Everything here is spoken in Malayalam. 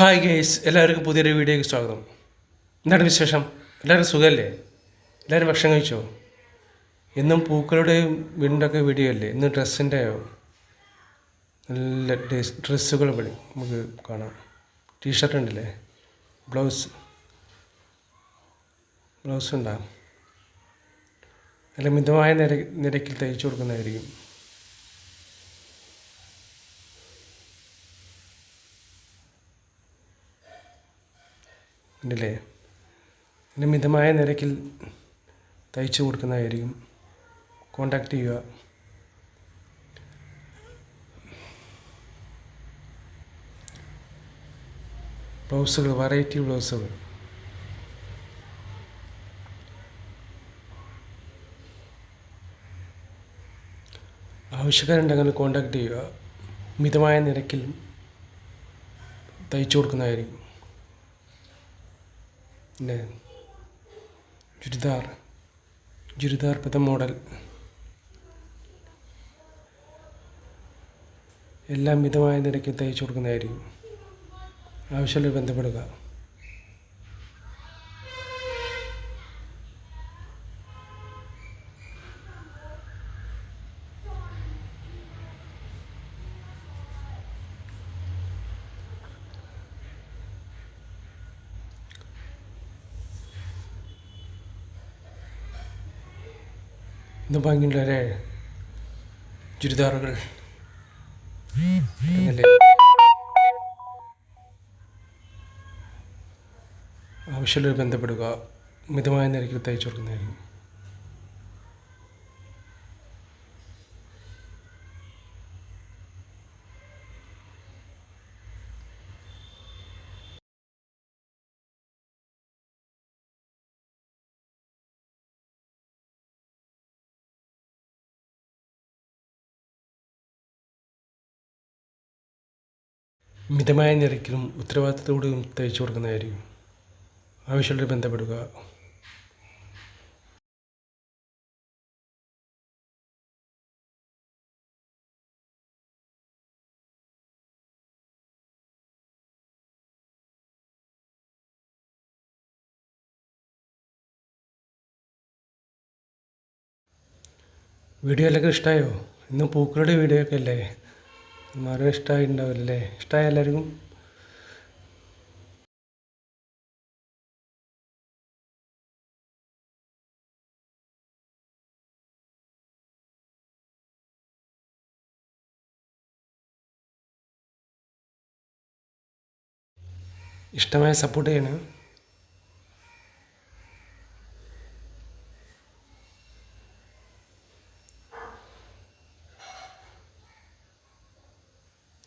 ഹായ് ഗേസ് എല്ലാവർക്കും പുതിയൊരു വീഡിയോയ്ക്ക് സ്വാഗതം. എന്താണ് വിശേഷം? എല്ലാവരും സുഖമല്ലേ? എല്ലാവരും ഭക്ഷണം കഴിച്ചോ? എന്നും പൂക്കളുടെയും വീടിന്റെയൊക്കെ വീഡിയോ അല്ലേ? ഇന്ന് ഡ്രസ്സിന്റെയോ? നല്ല ഡ്രസ് ഡ്രസ്സുകൾ പണി നമുക്ക് കാണാം. ടീഷർട്ട് ഉണ്ടല്ലേ? ബ്ലൗസ് ബ്ലൗസ് ഉണ്ടാ? നല്ല മിതമായ നിര നിരക്കിൽ തയ്ച്ചു കൊടുക്കുന്നതായിരിക്കും. ഉണ്ടല്ലേ? പിന്നെ മിതമായ നിരക്കിൽ തയ്ച്ചു കൊടുക്കുന്നതായിരിക്കും. കോണ്ടാക്ട് ചെയ്യുക. ബ്ലൗസുകൾ വെറൈറ്റി ബ്ലൗസുകൾ. ആവശ്യക്കാരുണ്ടെങ്കിൽ കോണ്ടാക്ട് ചെയ്യുക. മിതമായ നിരക്കിൽ തയ്ച്ചു കൊടുക്കുന്നതായിരിക്കും. പിന്നെ ചുരിദാർ ചുരിദാർ ഇപ്പോഴത്തെ മോഡൽ. എല്ലാം മിതമായ നിരക്കിൽ തയ്ച്ചു കൊടുക്കുന്നതായിരിക്കും. ആവശ്യമുള്ള ബന്ധപ്പെടുക. ഇന്ന് ഭംഗിയുള്ളവരെ ചുരിദാറുകൾ ആവശ്യമുള്ളവർ ബന്ധപ്പെടുക മിതമായ നിരക്കിൽ തയ്ച്ചു കൊടുക്കുന്നതായിരിക്കും. മിതമായ നിരക്കിലും ഉത്തരവാദിത്തത്തോടെയും തയ്ച്ചു കൊടുക്കുന്നതായിരിക്കും ആവശ്യമുള്ളവർ ബന്ധപ്പെടുക. വീഡിയോ എല്ലാവർക്കും ഇഷ്ടമായോ ഇന്ന് പൂക്കളുടെ വീഡിയോ ഒക്കെ അല്ലേ? മാറും ഇഷ്ടമായിട്ടുണ്ടാവില്ലേ ഇഷ്ടമായ എല്ലാവർക്കും ഇഷ്ടമായ സപ്പോർട്ട് ചെയ്യണം.